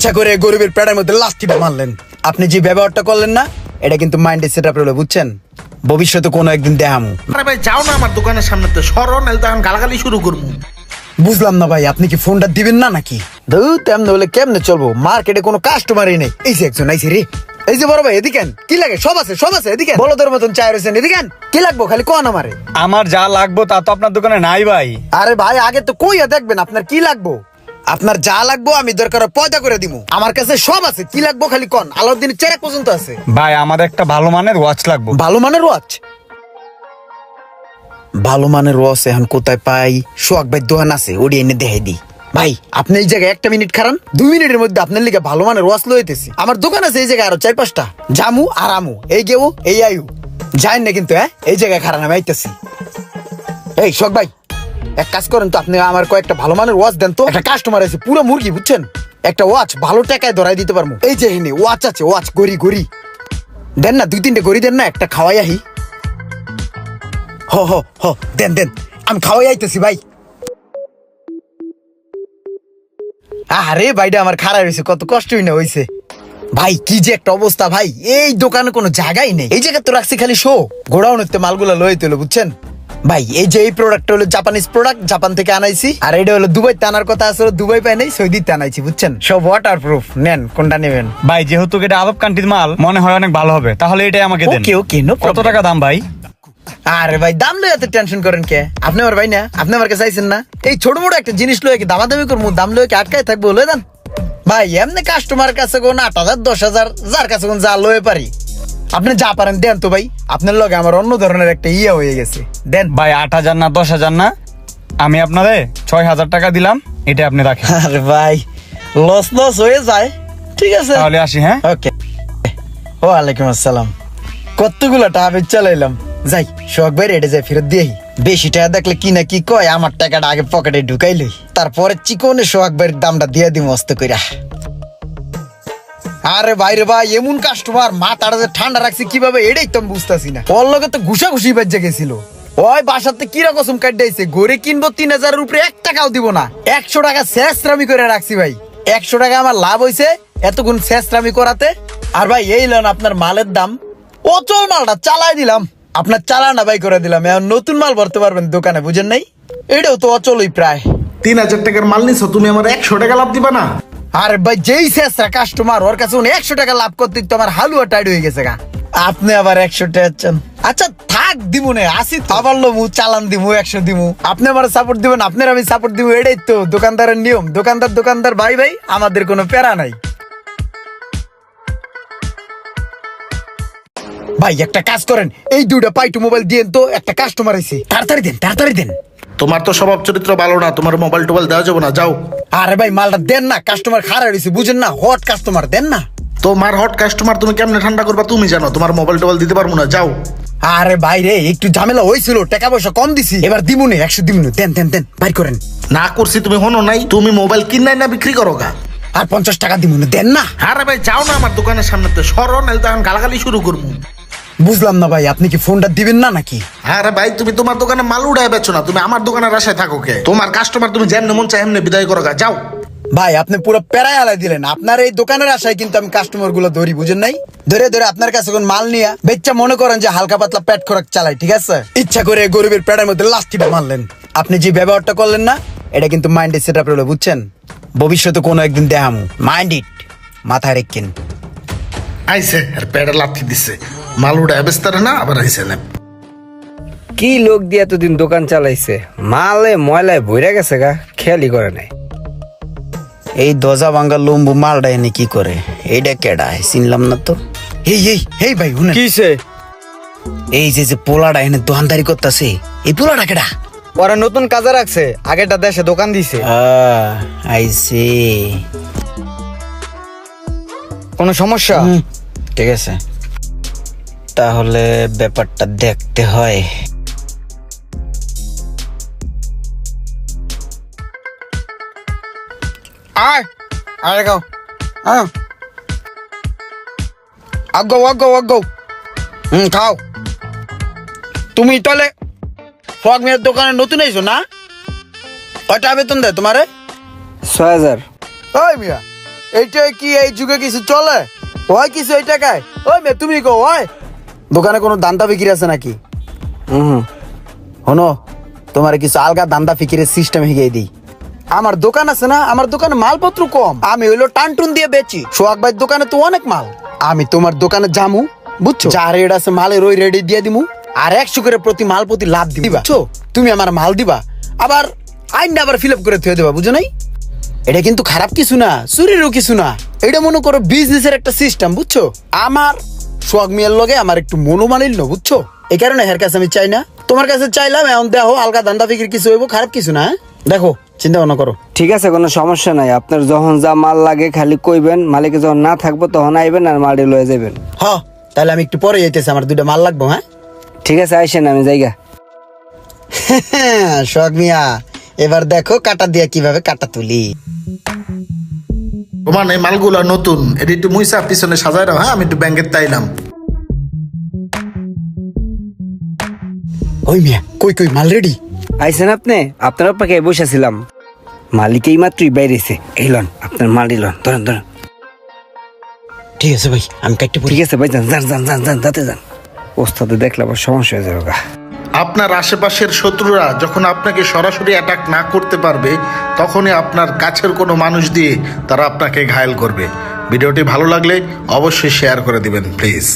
ইচ্ছা করে গরিবের পেটের মধ্যে লাস্টিটা মারলেন। আপনি যে ব্যবহারটা করলেন না এটা কিন্তু মাইন্ডে সেট আপ রইল বুঝছেন? ভবিষ্যতে কোনো একদিন দেখামু। আরে ভাই যাও না আমার দোকানের সামনেতে সরো নাহলে তখন গালাগালি শুরু করব। বুঝলাম না ভাই আপনি কি ফোনটা দিবেন না নাকি? ধুর তেমনি হলে কেমনে চলবো? মার্কেটে কোনো কাস্টমারই নেই। এই যে একজন আইসি রে। এই যে বড় ভাই এদিকেন কি লাগে? সব আছে সব আছে এদিকে বলদের মতন চায় রয়েছেন এদিকেন কি লাগবো? খালি কোন আমারে? আমার যা লাগবো তা তো আপনার দোকানে নাই ভাই। আরে ভাই আগে তো কইয়া দেখবেন আপনার কি লাগবো। আপনার যা লাগবো আমি দরকার পয়দা করে দিমু। আমার কাছে সব আছে কি লাগবো খালি কন? আলাউদ্দিন চেরাক পর্যন্ত আছে। ভাই আমার একটা ভালো মানের ওয়াচ লাগবো। ভালো মানের ওয়াচ ভালো মানের ওয়াচ এখন কোথায় পাই? সোহাগ ভাই দোকান আছে ওডি এনে দেখাই দি ভাই আপনি এই জায়গায় একটা মিনিট খারান দুই মিনিটের মধ্যে আপনার লিগে ভালো মানের ওয়াচ লইতেছি আমার দোকান আছে এই জায়গায় আরও চার পাঁচটা। জামু আর আমু এই গেউ এই আয়ু। যাই না কিন্তু হ্যাঁ? এই জায়গায় খারান আমি আইতেছি। এই সোহাগ ভাই এক কাজ করেন তো, আপনি আমার কয়েকটা ভালো মানের ওয়াচ দেন তো। একটা কাস্টমার আছে, পুরো মুরগি, বুঝছেন? একটা ওয়াচ ভালো টাকায় ধরাই দিতে পারব। এই যে হিনি ওয়াচ আছে ওয়াচ গড়ি গড়ি। দেন না, দুই তিনটে গড়ি দেন না, একটা খাওয়াই আহি। হ হ হ, দেন দেন, আমি খাওয়াই আইতেছি ভাই। আরে ভাইটা আমার খারাপ হয়েছে কত কষ্টই না হয়েছে ভাই, কি যে একটা অবস্থা ভাই, এই দোকানে কোনো জায়গাই নেই। এই জায়গা তো রাখছি খালি শো গোডাউনতে মালগুলো লয়ে তুলো বুঝছেন? ভাই এই যে এই প্রোডাক্ট হলো জাপানিজ প্রোডাক্ট জাপান থেকে আনাইছি। আর এটা হলো দুবাইতে আনার কথা আসলে দুবাই পাই নাই সৌদিতে আনাইছি বুঝছেন? সব ওয়াটার প্রুফ নেন কোনটা নেবেন? ভাই যেহেতু এটা আরব কান্ট্রির মাল মনে হয় অনেক ভালো হবে। তাহলে এটাই আমাকে দেন। ওকে ওকে নো কত টাকা দাম ভাই? আরে ভাই দাম লয়ে এত টেনশন করেন কে? আপনি আমার ভাই না আপনি আমার কাছে আইছেন না। এই ছোট মোটো একটা জিনিস লয়ে কি দামাদামি করব? দাম লয়ে কি আটকায় থাকব? লয়ে দেন ভাই এমনি কাস্টমার কাছে কোন আট হাজার দশ হাজার যার কাছে কোন যা লয়ে পারি। আপনি যা পারেন দেন তো ভাই। আপনার লগে আমার অন্য ধরনের একটা ইয়ে হয়ে গেছে। দেন। ভাই আট হাজার না দশ হাজার না? আমি আপনারে ছয় হাজার টাকা দিলাম এটা আপনি রাখেন। আরে ভাই লস লস হয়ে যায়। ঠিক আছে। তাহলে আসি হ্যাঁ? ওকে। ওয়ালাইকুম আসসালাম। কতগুলো টাকা বেচ চালাইলাম? যাই শখ ভাই রেডে যাই ফেরত দিয়ে বেশি টাকা দেখলে কি না কি কয় আমার টাকাটা আগে পকেটে ঢুকাইলই তারপরে চিকনে সোহাগ ভাইয়ের দামটা দিয়ে দিই মস্ত কইরা। আরে ভাইরে ভাই, এমন কাস্টমার মাথাটা যে ঠান্ডা রাখছে, কীভাবে এটাই তো বুঝতেছি না। ওর লগে তো ঘুষা ঘুষি বাজ্যা গেছিল। ওই বাসাতে কিরা কসম কাটাইছে গড়ে কিনবো তিন হাজারের উপরে এক টাকাও দিব না। একশো টাকা শেষরামি করে রাখছি ভাই। একশো টাকা আমার লাভ হইছে এতক্ষণ শেষরামি করাতে। আর ভাই, এই লন আপনার মালের দাম। অচল মালটা চালাই দিলাম। আপনার চালানা ভাই করে দিলাম। এখন নতুন মাল ভরতে পারবেন দোকানে, বুঝেন নাই? এটাও তো অচলই প্রায়। তিন হাজার টাকার মাল নিছো, তুমি আমার একশো টাকা লাভ দিবা না? আরে ভাই যেই শেষরা কাস্টমার ওর কাছে উনি একশো টাকা লাভ করতে তো আমার হালুয়া টাইড হয়ে গেছে গা। আপনি আবার একশো টাকা চান। আচ্ছা থাক দিমু নে আসি তো। আবার লমু চালান দিমু একশো দিমু। আপনি আমার সাপোর্ট দিবেন আপনার আমি সাপোর্ট দিব এটাই তো দোকানদারের নিয়ম। দোকানদার দোকানদার ভাই ভাই আমাদের কোনো প্যারা নাই। ভাই একটা কাজ করেন এই দুইটা পাইটু মোবাইল দিয়েন তো একটা কাস্টমার আছে তাড়াতাড়ি দেন তাড়াতাড়ি দেন। তোমার তো স্বভাব চরিত্র ভালো না তোমার মোবাইল টোবাইল দেওয়া যাবে না যাও। আরে ভাই মালটা দেন না কাস্টমার খারাপ হয়েছে বুঝেন না হট কাস্টমার দেন না। তোমার হট কাস্টমার তুমি কেমনে ঠান্ডা করবা তুমি জানো তোমার মোবাইল টোবাইল দিতে পারব না যাও। আরে ভাই রে একটু ঝামেলা হয়েছিল টাকা পয়সা কম দিছি এবার দিমুনে একশো দিমুনে দেন দেন দেন বাইর করেন। না করছি তুমি হনো নাই তুমি মোবাইল কিনাই না বিক্রি করো গা। আর পঞ্চাশ টাকা দিমুনে দেন না। আরে ভাই যাও না আমার দোকানের সামনে তো সরো নাহলে তখন গালাগালি শুরু করব। বুঝলাম না ভাই আপনি কি ফোনটা দিবেন না নাকি? আরে ভাই তুমি তোমার দোকানে মাল উড়াই বেছো না তুমি আমার দোকানের আশায় থাকো কে? তোমার কাস্টমার তুমি যেমন মন চাই এমনি বিদায় করো গা যাও। ভাই আপনি পুরো প্যারায় আলাই দিলেন। আপনার এই দোকানের আশায় কিন্তু আমি কাস্টমারগুলো ধরি বুঝেন নাই? ধরে ধরে আপনার কাছে কোন মাল নিয়া বেচ্চা মনে করেন যে হালকা পাতলা পেট খোরাক চালাই ঠিক আছে? ইচ্ছা করে গরিবের পেটের মধ্যে লাস্টিটা মারলেন। আপনি যে ব্যবহারটা করলেন না এটা কিন্তু মাইন্ডে সেট আপ রইল বুঝছেন? ভবিষ্যতে কোনো একদিন দেখামু। মাইন্ড ইট মাথায় রেখেন। আইসে আর পেড়ে লাথি দিছে। মাল উড়াই বেচতারে না আবার আইসে না কি লোক দিয়ে এতদিন দোকান চালাইছে? মালে ময়লায় ভরে গেছে গা খেয়ালই করে নাই। এই দজা ভাঙ্গা লম্বু মালটা এনে কি করে? এইটা কেডা? চিনলাম না তো। এই এই এই ভাই শুনেন। কিসে? এই যে যে পোলাটা এনে দোকানদারি করতেছে এই পোলাটা কেডা? ওরা নতুন কাজে রাখছে আগেরটা দেশে দোকান দিছে। আই সি। কোনো সমস্যা? ঠিক আছে। তাহলে ব্যাপারটা দেখতে হয়। আয় আরে গাও। আয়। আগো আগো আগো হুম খাও। তুমি তাহলে ফগ মেয়ের দোকানে নতুন এসো না? কয়টা বেতন দেয় তোমারে? ছয় হাজার। ওই মিয়া এইটা কি এই যুগে কিছু চলে? হয় কিছু এই টাকায়? ওই মে তুমি কো হয় দোকানে কোনো দান্দা বিক্রি আছে নাকি? হুম হনো তোমার কিছু আলগা দান্দা ফিকিরের সিস্টেম হিগিয়ে দিই। আমার দোকান আছে না আমার দোকানে মালপত্র কম। আমি হইল টানটুন দিয়ে বেচি। সোহাগ ভাইয়ের দোকানে তো অনেক মাল। আমি তোমার দোকানে জামু বুঝছ? যা রেড আছে মালের ওই রেডি দিয়ে দিমু আর একশো করে প্রতি মাল প্রতি লাভ দিবা। বুঝছ? তুমি আমার মাল দিবা। আবার আইনটা আবার ফিল আপ করে থুয়ে দেবা বুঝো নাই? এটা কিন্তু খারাপ কিছু না চুরিরও কিছু না। এটা মনে করো বিজনেসের একটা সিস্টেম বুঝছ? আমার সোহাগ মিয়ার লগে আমার একটু মনোমালিন্য বুঝছ? এই কারণে হের কাছে আমি চাই না। তোমার কাছে চাইলাম এখন দেখো আলগা দান্দা ফিকির কিছু হইব খারাপ কিছু না হ্যাঁ? দেখো চিন্তা ভাবনা করো। ঠিক আছে কোনো সমস্যা নাই। আপনার যখন যা মাল লাগে খালি কইবেন মালিকে যখন না থাকব তখন আইবেন আর মালটি লয়ে যাবেন হ তাহলে আমি একটু পরে যেতেছি আমার দুটো মাল লাগবো হ্যাঁ? ঠিক আছে আইসেন আমি জায়গা সোহাগ মিয়া এবার দেখো কাটা দিয়া কীভাবে কাটা তুলি। তোমার এই মালগুলো নতুন। এটা একটু মুইসা পিছনে সাজায় রাখো হ্যাঁ? আমি একটু ব্যাংকের তাইলাম ওই মিয়া কই কই মাল রেডি আইসেন আপনি? আপনার পাকে বসেছিলাম মালিক এই মাত্রই বাইরেছে এই লন আপনার মালটি লন ধরেন ধরেন। ঠিক আছে ভাই আমি কাটতে পড়ি। ঠিক আছে ভাই যান যান যান যান যান যাতে যান। ওস্তাদে দেখলে আবার সমস্যা হয়ে যাবে গা। আপনার আশেপাশের শত্রুরা যখন আপনাকে সরাসরি অ্যাটাক না করতে পারবে, তখনই আপনার কাছের কোনো মানুষ দিয়ে তারা আপনাকে ঘায়েল করবে। ভিডিওটি ভালো লাগলে অবশ্যই শেয়ার করে দিবেন প্লিজ